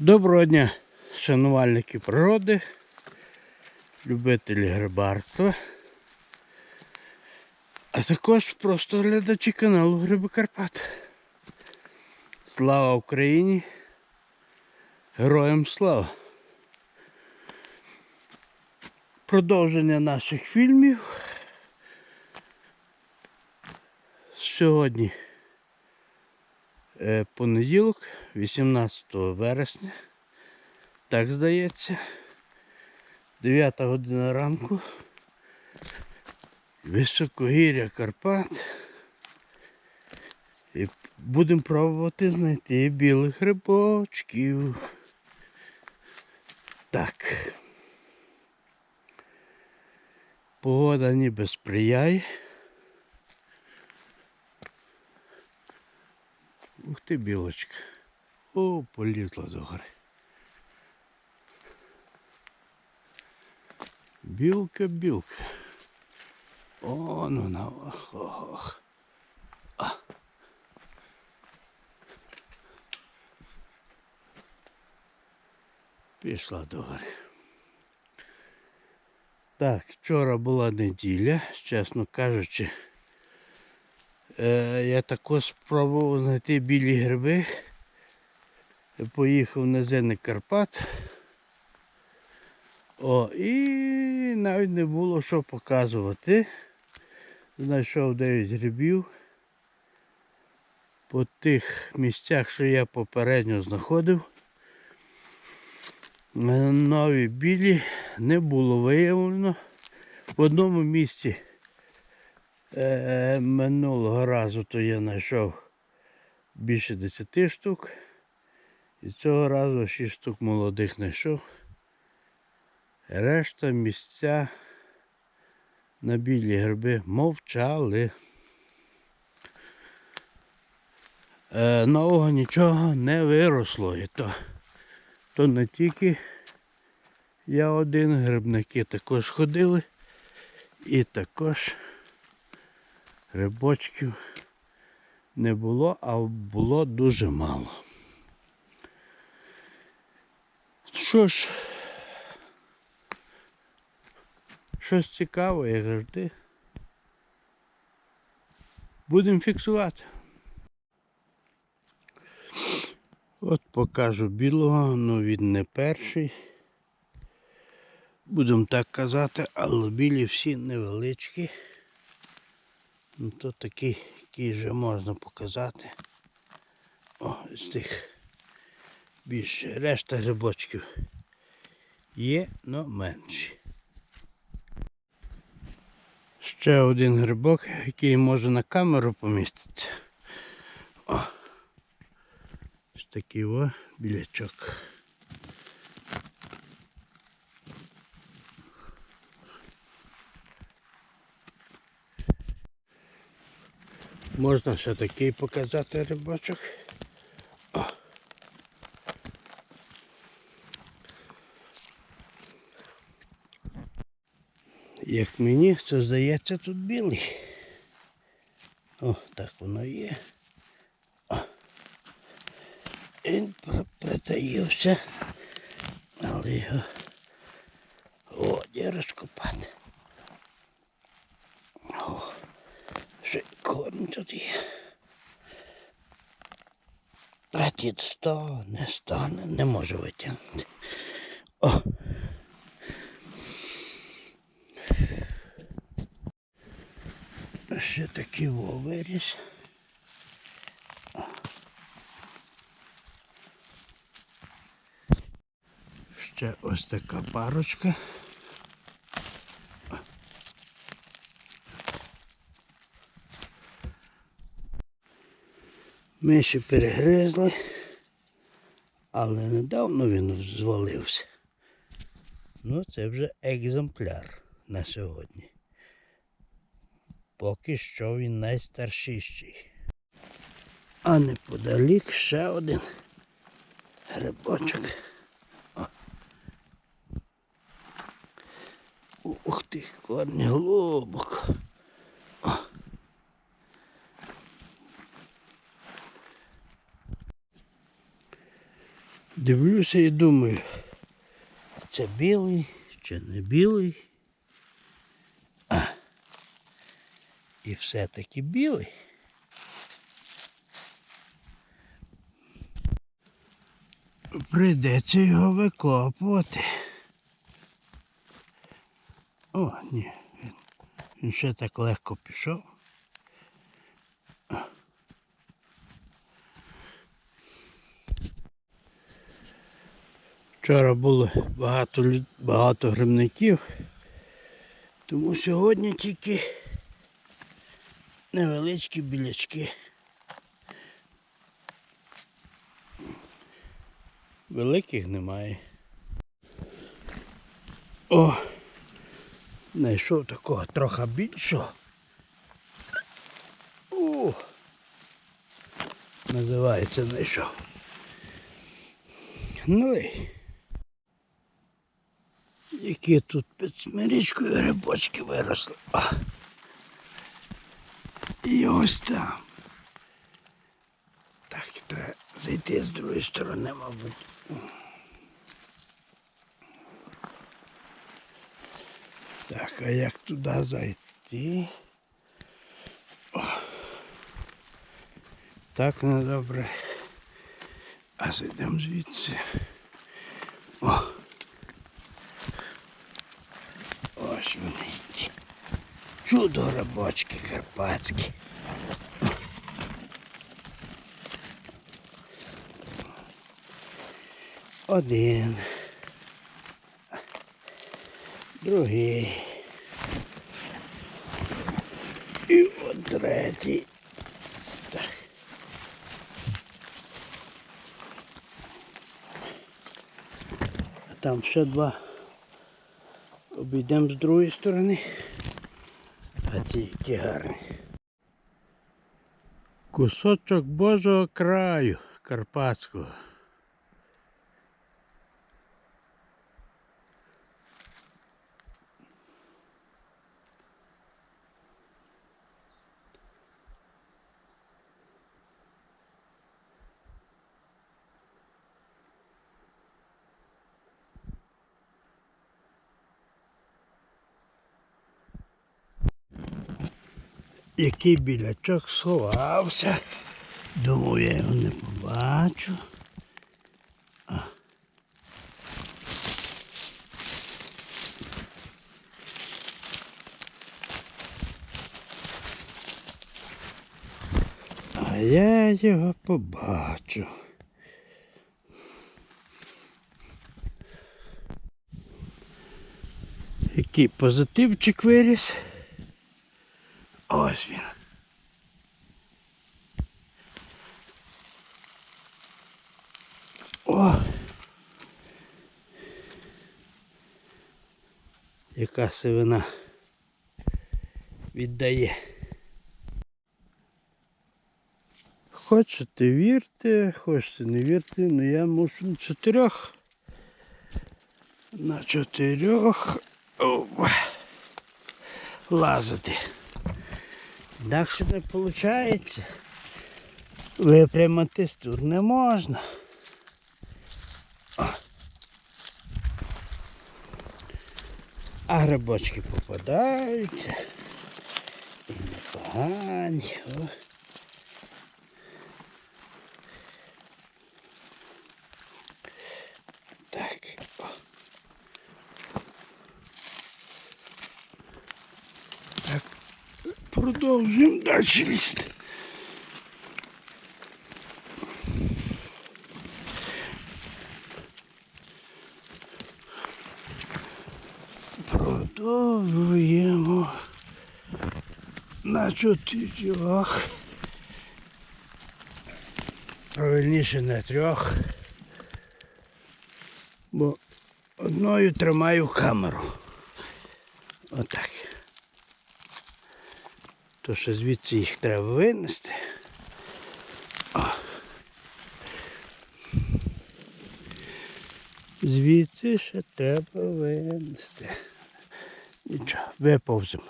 Доброго дня, шанувальники природи, любителі грибарства, а також просто глядачі каналу Гриби Карпат. Слава Україні! Героям слава! Продовження наших фільмів. Сьогодні понеділок, 18 вересня. Так здається. 9 година ранку. Високогір'я Карпат. І будемо пробувати знайти білих грибочків. Так. Погода ніби сприяє. Ух ти, білочка. О, полізла до гори. Білка, білка. О, ну на ох. Пішла до гори. Так, вчора була неділя, чесно кажучи. Е, я також спробував знайти білі гриби. Поїхав на Зеник Карпат. О, і навіть не було що показувати. Знайшов 9 грибів. По тих місцях, що я попередньо знаходив. Нові білі не було виявлено. В одному місці е, минулого разу то я знайшов більше 10 штук. І цього разу 6 штук молодих знайшов. Решта місця на білі гриби мовчали. Е, нового нічого не виросло. І то, то не тільки я один, грибники також ходили. І також грибочків не було, а було дуже мало. Що ж, щось цікаве, як завжди. Будемо фіксувати. От покажу білого, ну він не перший. Будемо так казати, але білі всі невеличкі. Ну то такий, який вже можна показати. О, з тих більше. Решта грибочків є, но менші. Ще один грибок, який може на камеру поміститися. О. Ось такий о білячок. Можна ще такий показати рибочок. О. Як мені, то здається тут білий. О, так воно є. О. Він притаївся, але його годі розкопати. О, ще й корм тут є. А дід стане, стане, не може витягнути. О! Ще такий виріс. Ще ось така парочка. Миші перегризли, але недавно він звалився. Ну, це вже екземпляр на сьогодні. Поки що він найстаршіший. А неподалік ще один грибочок. О. Ух ти, корні глибоко. Дивлюся і думаю, це білий чи не білий. А. І все-таки білий. Прийдеться його викопувати. О, ні, він, ще так легко пішов. Вчора було багато, багато грибників, тому сьогодні тільки невеличкі білячки. Великих немає. О! Знайшов такого трохи більшого. О! Називається знайшов. Ну і які тут під смирічкою грибочки виросли. А. І ось там. Так, треба зайти з другої сторони, мабуть. Так, а як туди зайти? О. Так не добре. А зайдемо звідси. О. Ось вони. йдуть. Чудо рибочки карпатські. Один. Другий. І от третій. Так. А там ще два. Обійдемо з другої сторони. Ці які. Кусочок Божого краю Карпатського. Який білячок сховався. Думав, я його не побачу. А. А я його побачу. Який позитивчик виріс. Ось він. О! Яка сивина віддає. Хочете вірте, хочете не вірте, але я мушу на чотирьох. На чотирьох оп, лазити. Інакше не виходить. Випрямитись тут не можна. А грибочки попадаються. І непогані. О. Так. О. Так. Продовжуємо далі лізти. Продовжуємо на чотирьох. Правильніше на трьох. Бо одною тримаю камеру. Отак. То що звідси їх треба винести. О. Звідси ще треба винести. Нічого, виповземо.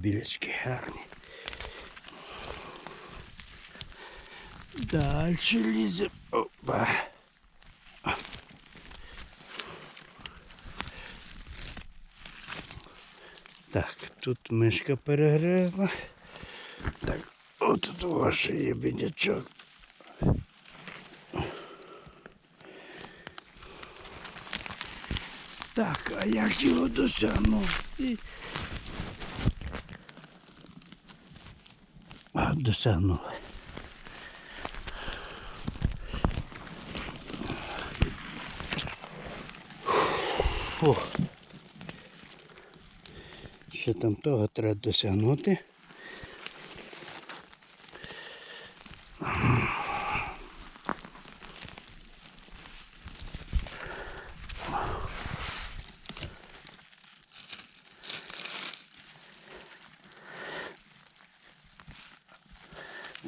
Білячки гарні. Далі лізе. Опа. Так, тут мишка перегризла. Так, от тут ваш є бідячок. Так, а як його досягнути? Досягнули. О! Ще там того треба досягнути.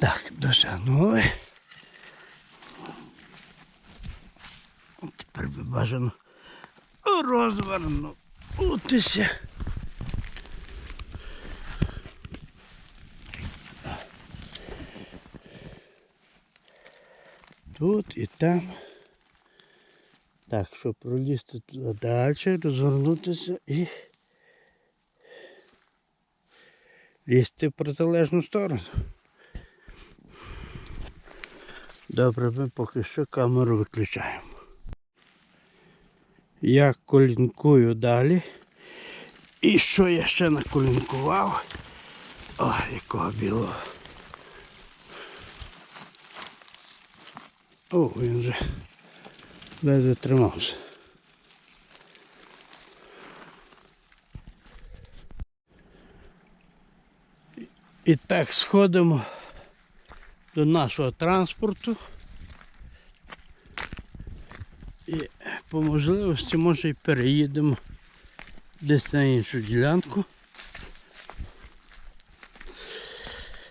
Так, досягнули. Тепер би бажано розвернутися. Тут і там. Так, щоб пролізти туди далі, розгорнутися і лізти в протилежну сторону. Добре, ми поки що камеру виключаємо. Я колінкую далі. І що я ще наколінкував? О, якого білого. О, він вже ледве тримався. І так сходимо до нашого транспорту. І по можливості може і переїдемо десь на іншу ділянку.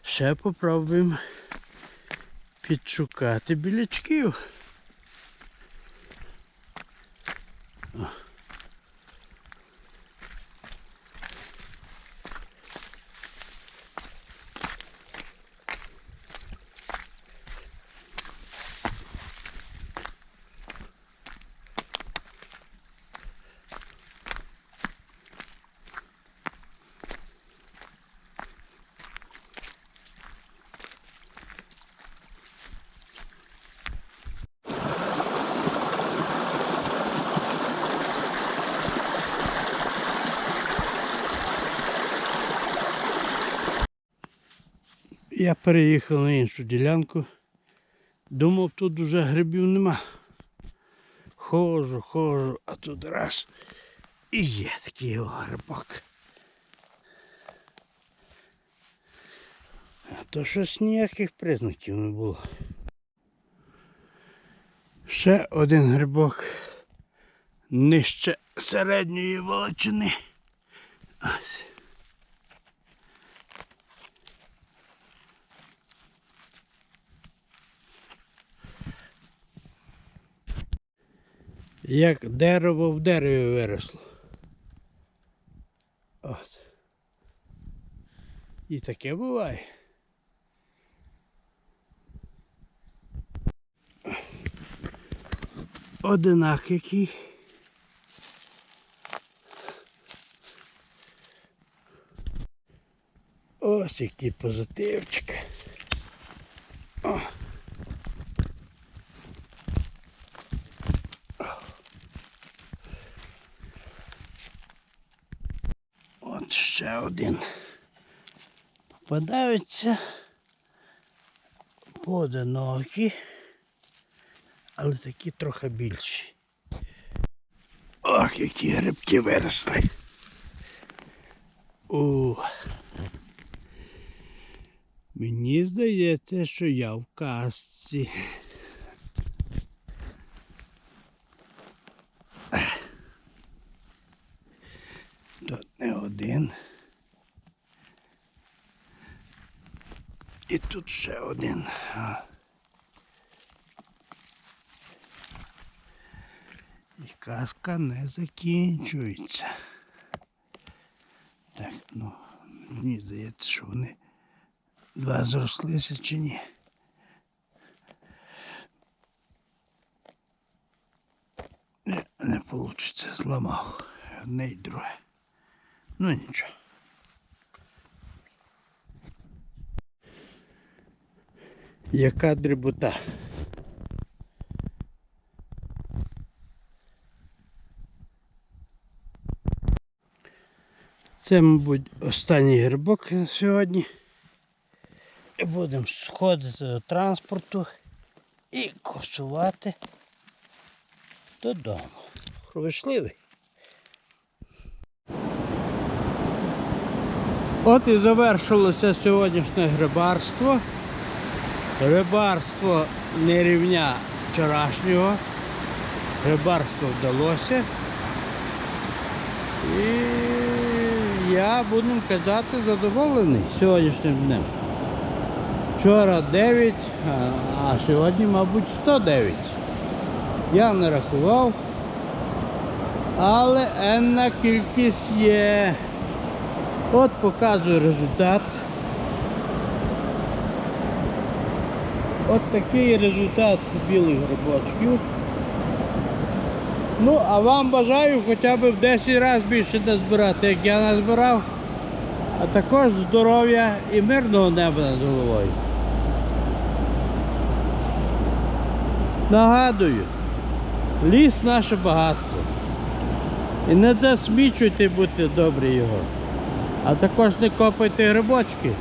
Ще попробуємо підшукати білячків. Я переїхав на іншу ділянку. Думав, тут вже грибів нема. Ходжу, ходжу, а тут раз. І є такий грибок. А то щось ніяких признаків не було. Ще один грибок нижче середньої величини. Ось. Як дерево в дереві виросло. От. І таке буває. Одинак який. Ось який позитивчик. О. От ще один попадаються поодинокі, але такі трохи більші. Ох, які грибки виросли. О. Мені здається, що я в казці. тут ще один. І казка не закінчується. Так, ну, мені здається, що вони два зрослися чи ні. Не, не вийде, зламав одне і друге. Ну нічого. Яка дрібота? Це, мабуть, останній грибок на сьогодні. І будемо сходити до транспорту і курсувати додому. Промишливий. От і завершилося сьогоднішнє грибарство. Рибарство не рівня вчорашнього. Рибарство вдалося. І я, будемо казати, задоволений сьогоднішнім днем. Вчора 9, а, а сьогодні, мабуть, 109. Я не рахував. Але енна кількість є. От показую результат. От такий результат білих грибочків. Ну, а вам бажаю хоча б в 10 разів більше назбирати, як я назбирав. А також здоров'я і мирного неба над головою. Нагадую, ліс наше багатство. І не засмічуйте, будьте добрі його. А також не копайте грибочки.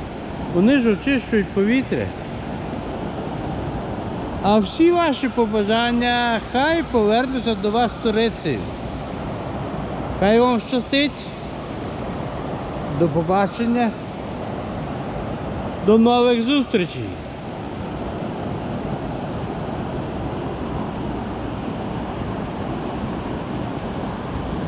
Вони ж очищують повітря. А всі ваші побажання хай повернуться до вас туриці. Хай вам щастить. До побачення. До нових зустрічей.